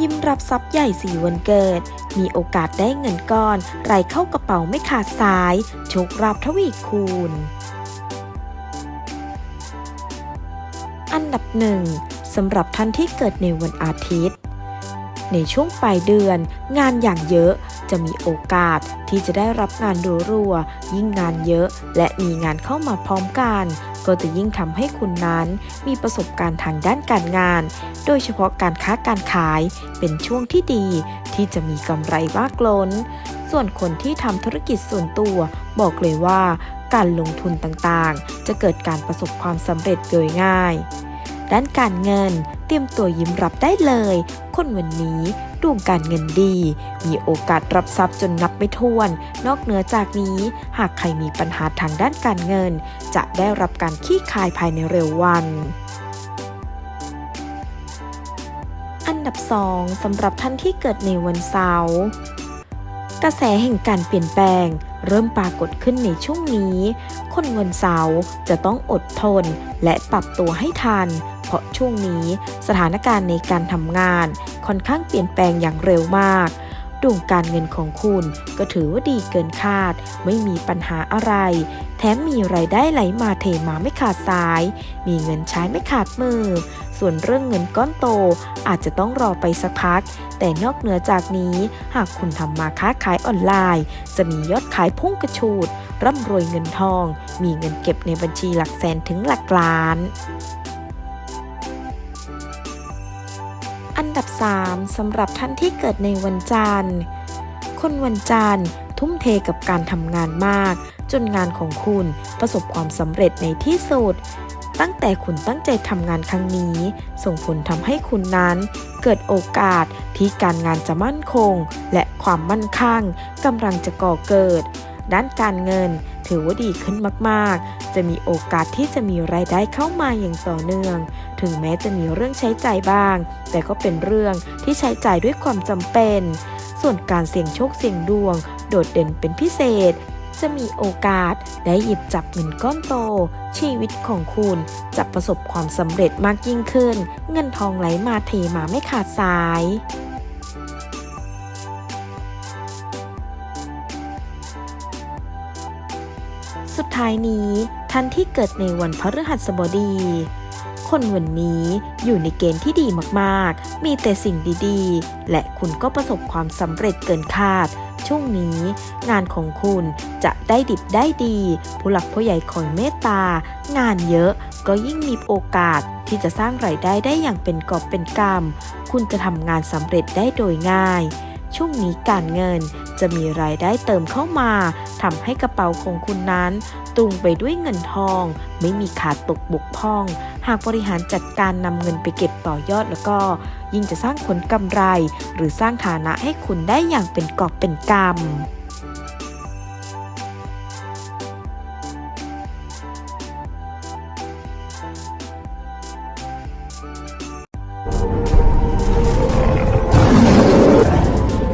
ยิ้มรับทรัพย์ใหญ่สี่วันเกิด มีโอกาสได้เงินก้อน ไหลเข้ากระเป๋าไม่ขาดสาย โชคราบทวีคูณ อันดับหนึ่งสำหรับท่านที่เกิดในวันอาทิตย์ ในช่วงปลายเดือน งานอย่างเยอะจะมีโอกาสที่จะได้รับงานรัวๆยิ่งงานเยอะ และมีงานเข้ามาพร้อมกัน ก็จะยิ่งทำให้คุณนั้นมีประสบการณ์ทางด้านการงาน โดยเฉพาะการค้าการขายเป็นช่วงที่ดีที่จะมีกำไรมากล้น ส่วนคนที่ทำธุรกิจส่วนตัว บอกเลยว่าการลงทุนต่างๆ จะเกิดการประสบความสำเร็จโดยง่าย ด้านการเงิน เตรียมตัวยิ้มรับได้เลย คนวันนี้ดวงการเงินดี มีโอกาสรับทรัพย์จนนับไม่ถ้วน นอกเหนือจากนี้ หากใครมีปัญหาทางด้านการเงิน จะได้รับการขี้คายภายในเร็ววันอันดับ 2สำหรับท่านที่เกิดในวันเสาร์กระแสแห่งการเปลี่ยนแปลง เริ่มปรากฏขึ้นในช่วงนี้ คนวันเสาร์จะต้องอดทนและปรับตัวให้ทัน ราะช่วงนี้สถานการณ์ในการทำงานค่อนข้างเปลี่ยนแปลงอย่างเร็วมากดวงการเงินของคุณก็ถือว่าดีเกินคาด ไม่มีปัญหาอะไร แถมมีไรายได้ไหลมาเทมาไม่ขาดสาย มีเงินใช้ไม่ขาดมือ ส่วนเรื่องเงินก้อนโตอาจจะต้องรอไปสักพัก แต่นอกเหนือจากนี้ หากคุณทำมาค้าขายออนไลน์ จะมียอดขายพุ่งกระชูด ร่ำรวยเงินทอง มีเงินเก็บในบัญชีหลักแสนถึงหลักล้าน อันดับ 3สำหรับท่านที่เกิดในวันจันทร์ คนวันจันทร์ทุ่มเทกับการทำงานมาก จนงานของคุณประสบความสำเร็จในที่สุด ตั้งแต่คุณตั้งใจทำงานครั้งนี้ ส่งผลทำให้คุณนั้น เกิดโอกาสที่การงานจะมั่นคง และความมั่นคั่งกำลังจะก่อเกิด ด้านการเงินถือว่าดีขึ้นมาก ๆ จะมีโอกาสที่จะมีรายได้เข้ามาอย่างต่อเนื่อง ถึงแม้จะมีเรื่องใช้จ่ายบ้าง แต่ก็เป็นเรื่องที่ใช้จ่ายด้วยความจำเป็น ส่วนการเสี่ยงโชคเสี่ยงดวง โดดเด่นเป็นพิเศษ จะมีโอกาสได้หยิบจับเงินก้อนโต ชีวิตของคุณจะประสบความสำเร็จมากยิ่งขึ้น เงินทองไหลมาเทมาไม่ขาดสายสุดท้ายนี้ท่านที่เกิดในวันพฤหัสบดี คนวันนี้อยู่ในเกณฑ์ที่ดีมากๆ มีแต่สิ่งดีๆ และคุณก็ประสบความสำเร็จเกินคาด ช่วงนี้ งานของคุณจะได้ดิบได้ดี ผู้หลักผู้ใหญ่คอยเมตตา งานเยอะก็ยิ่งมีโอกาสที่จะสร้างรายได้ได้อย่างเป็นกอบเป็นกำคุณจะทำงานสำเร็จได้โดยง่าย ช่วงนี้การเงินจะมีรายได้เติมเข้ามาทำให้กระเป๋าของคุณนั้น ตุงไปด้วยเงินทอง ไม่มีขาดตกบกพร่อง หากบริหารจัดการนำเงินไปเก็บต่อยอดแล้วก็ ยิ่งจะสร้างผลกำไร หรือสร้างฐานะให้คุณได้อย่างเป็นกอบเป็นกำ